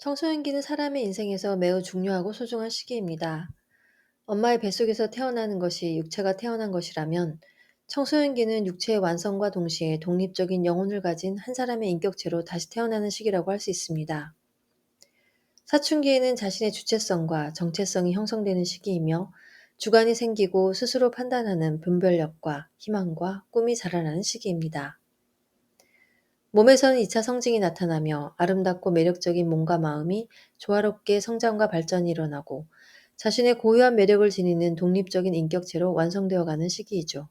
청소년기는 사람의 인생에서 매우 중요하고 소중한 시기입니다. 엄마의 뱃속에서 태어나는 것이 육체가 태어난 것이라면 청소년기는 육체의 완성과 동시에 독립적인 영혼을 가진 한 사람의 인격체로 다시 태어나는 시기라고 할 수 있습니다. 사춘기에는 자신의 주체성과 정체성이 형성되는 시기이며 주관이 생기고 스스로 판단하는 분별력과 희망과 꿈이 자라나는 시기입니다. 몸에서는 2차 성징이 나타나며 아름답고 매력적인 몸과 마음이 조화롭게 성장과 발전이 일어나고 자신의 고유한 매력을 지니는 독립적인 인격체로 완성되어 가는 시기이죠.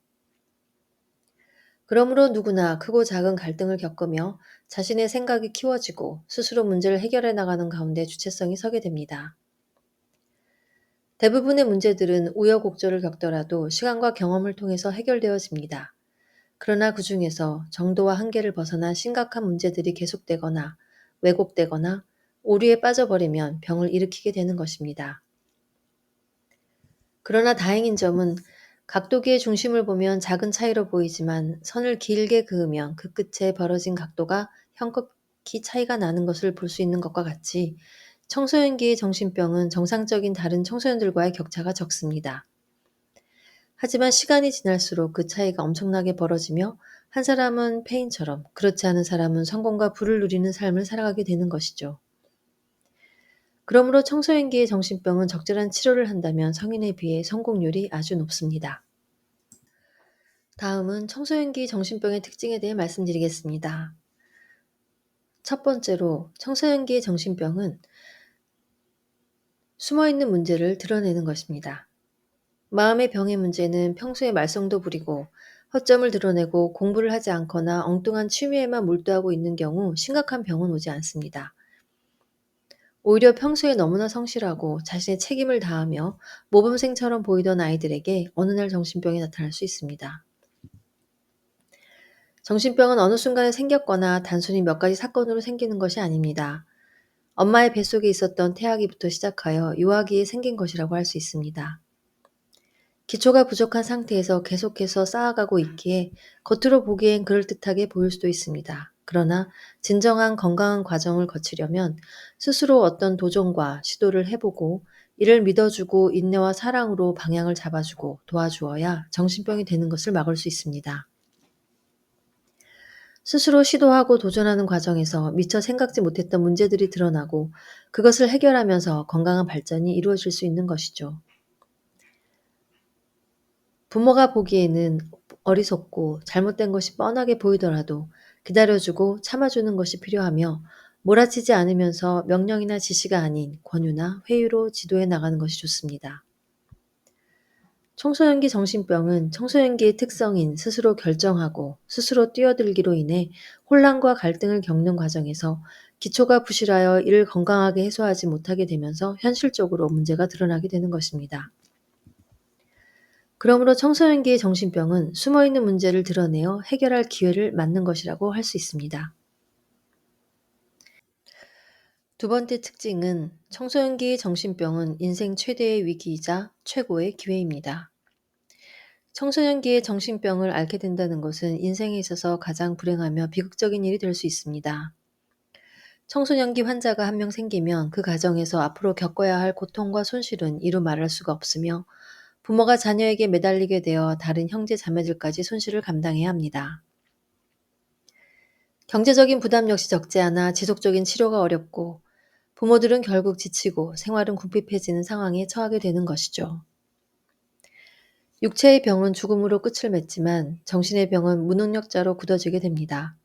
그러므로 누구나 크고 작은 갈등을 겪으며 자신의 생각이 키워지고 스스로 문제를 해결해 나가는 가운데 주체성이 서게 됩니다. 대부분의 문제들은 우여곡절을 겪더라도 시간과 경험을 통해서 해결되어집니다. 그러나 그 중에서 정도와 한계를 벗어나 심각한 문제들이 계속되거나 왜곡되거나 오류에 빠져버리면 병을 일으키게 되는 것입니다. 그러나 다행인 점은 각도기의 중심을 보면 작은 차이로 보이지만 선을 길게 그으면 그 끝에 벌어진 각도가 형극히 차이가 나는 것을 볼 수 있는 것과 같이 청소년기의 정신병은 정상적인 다른 청소년들과의 격차가 적습니다. 하지만 시간이 지날수록 그 차이가 엄청나게 벌어지며 한 사람은 페인처럼 그렇지 않은 사람은 성공과 부를 누리는 삶을 살아가게 되는 것이죠. 그러므로 청소년기의 정신병은 적절한 치료를 한다면 성인에 비해 성공률이 아주 높습니다. 다음은 청소년기 정신병의 특징에 대해 말씀드리겠습니다. 첫 번째로 청소년기의 정신병은 숨어있는 문제를 드러내는 것입니다. 마음의 병의 문제는 평소에 말썽도 부리고 허점을 드러내고 공부를 하지 않거나 엉뚱한 취미에만 몰두하고 있는 경우 심각한 병은 오지 않습니다. 오히려 평소에 너무나 성실하고 자신의 책임을 다하며 모범생처럼 보이던 아이들에게 어느 날 정신병이 나타날 수 있습니다. 정신병은 어느 순간에 생겼거나 단순히 몇 가지 사건으로 생기는 것이 아닙니다. 엄마의 뱃속에 있었던 태아기부터 시작하여 유아기에 생긴 것이라고 할 수 있습니다. 기초가 부족한 상태에서 계속해서 쌓아가고 있기에 겉으로 보기엔 그럴듯하게 보일 수도 있습니다. 그러나 진정한 건강한 과정을 거치려면 스스로 어떤 도전과 시도를 해보고 이를 믿어주고 인내와 사랑으로 방향을 잡아주고 도와주어야 정신병이 되는 것을 막을 수 있습니다. 스스로 시도하고 도전하는 과정에서 미처 생각지 못했던 문제들이 드러나고 그것을 해결하면서 건강한 발전이 이루어질 수 있는 것이죠. 부모가 보기에는 어리석고 잘못된 것이 뻔하게 보이더라도 기다려주고 참아주는 것이 필요하며 몰아치지 않으면서 명령이나 지시가 아닌 권유나 회유로 지도해 나가는 것이 좋습니다. 청소년기 정신병은 청소년기의 특성인 스스로 결정하고 스스로 뛰어들기로 인해 혼란과 갈등을 겪는 과정에서 기초가 부실하여 이를 건강하게 해소하지 못하게 되면서 현실적으로 문제가 드러나게 되는 것입니다. 그러므로 청소년기의 정신병은 숨어있는 문제를 드러내어 해결할 기회를 맞는 것이라고 할 수 있습니다. 두 번째 특징은 청소년기의 정신병은 인생 최대의 위기이자 최고의 기회입니다. 청소년기의 정신병을 앓게 된다는 것은 인생에 있어서 가장 불행하며 비극적인 일이 될 수 있습니다. 청소년기 환자가 한 명 생기면 그 가정에서 앞으로 겪어야 할 고통과 손실은 이루 말할 수가 없으며 부모가 자녀에게 매달리게 되어 다른 형제 자매들까지 손실을 감당해야 합니다. 경제적인 부담 역시 적지 않아 지속적인 치료가 어렵고 부모들은 결국 지치고 생활은 궁핍해지는 상황에 처하게 되는 것이죠. 육체의 병은 죽음으로 끝을 맺지만 정신의 병은 무능력자로 굳어지게 됩니다.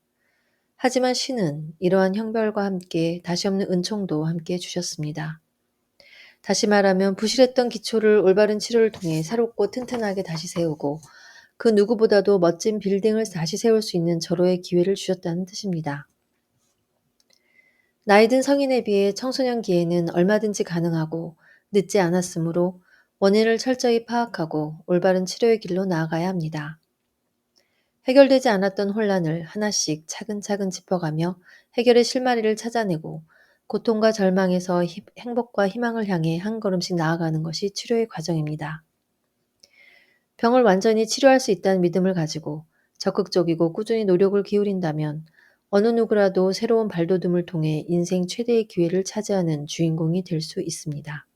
하지만 신은 이러한 형별과 함께 다시 없는 은총도 함께 주셨습니다. 다시 말하면 부실했던 기초를 올바른 치료를 통해 새롭고 튼튼하게 다시 세우고 그 누구보다도 멋진 빌딩을 다시 세울 수 있는 절호의 기회를 주셨다는 뜻입니다. 나이든 성인에 비해 청소년기에는 얼마든지 가능하고 늦지 않았으므로 원인을 철저히 파악하고 올바른 치료의 길로 나아가야 합니다. 해결되지 않았던 혼란을 하나씩 차근차근 짚어가며 해결의 실마리를 찾아내고 고통과 절망에서 행복과 희망을 향해 한 걸음씩 나아가는 것이 치료의 과정입니다. 병을 완전히 치료할 수 있다는 믿음을 가지고 적극적이고 꾸준히 노력을 기울인다면 어느 누구라도 새로운 발돋움을 통해 인생 최대의 기회를 차지하는 주인공이 될 수 있습니다.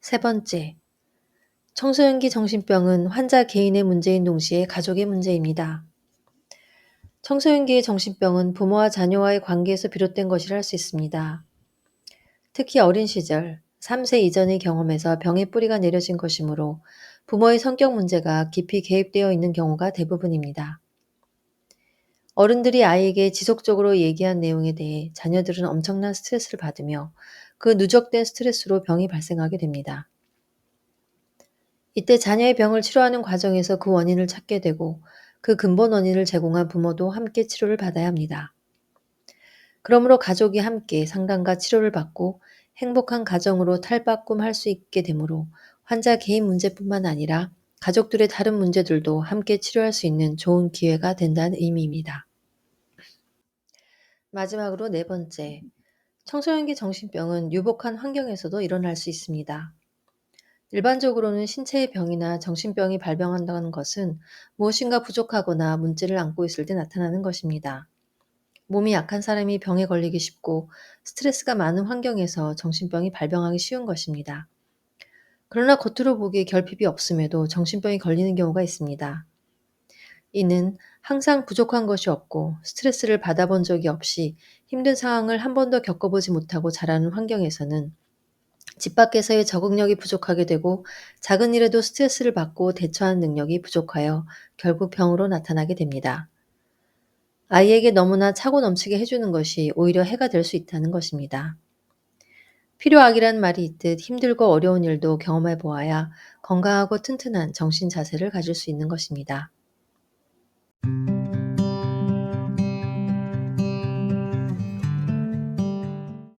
세 번째, 청소년기 정신병은 환자 개인의 문제인 동시에 가족의 문제입니다. 청소년기의 정신병은 부모와 자녀와의 관계에서 비롯된 것이라 할 수 있습니다. 특히 어린 시절, 3세 이전의 경험에서 병의 뿌리가 내려진 것이므로 부모의 성격 문제가 깊이 개입되어 있는 경우가 대부분입니다. 어른들이 아이에게 지속적으로 얘기한 내용에 대해 자녀들은 엄청난 스트레스를 받으며 그 누적된 스트레스로 병이 발생하게 됩니다. 이때 자녀의 병을 치료하는 과정에서 그 원인을 찾게 되고 그 근본 원인을 제공한 부모도 함께 치료를 받아야 합니다. 그러므로 가족이 함께 상담과 치료를 받고 행복한 가정으로 탈바꿈할 수 있게 되므로 환자 개인 문제뿐만 아니라 가족들의 다른 문제들도 함께 치료할 수 있는 좋은 기회가 된다는 의미입니다. 마지막으로 네 번째, 청소년기 정신병은 유복한 환경에서도 일어날 수 있습니다. 일반적으로는 신체의 병이나 정신병이 발병한다는 것은 무엇인가 부족하거나 문제를 안고 있을 때 나타나는 것입니다. 몸이 약한 사람이 병에 걸리기 쉽고 스트레스가 많은 환경에서 정신병이 발병하기 쉬운 것입니다. 그러나 겉으로 보기에 결핍이 없음에도 정신병이 걸리는 경우가 있습니다. 이는 항상 부족한 것이 없고 스트레스를 받아본 적이 없이 힘든 상황을 한 번도 겪어보지 못하고 자라는 환경에서는 집 밖에서의 적응력이 부족하게 되고 작은 일에도 스트레스를 받고 대처하는 능력이 부족하여 결국 병으로 나타나게 됩니다. 아이에게 너무나 차고 넘치게 해주는 것이 오히려 해가 될 수 있다는 것입니다. 필요악이란 말이 있듯 힘들고 어려운 일도 경험해 보아야 건강하고 튼튼한 정신 자세를 가질 수 있는 것입니다.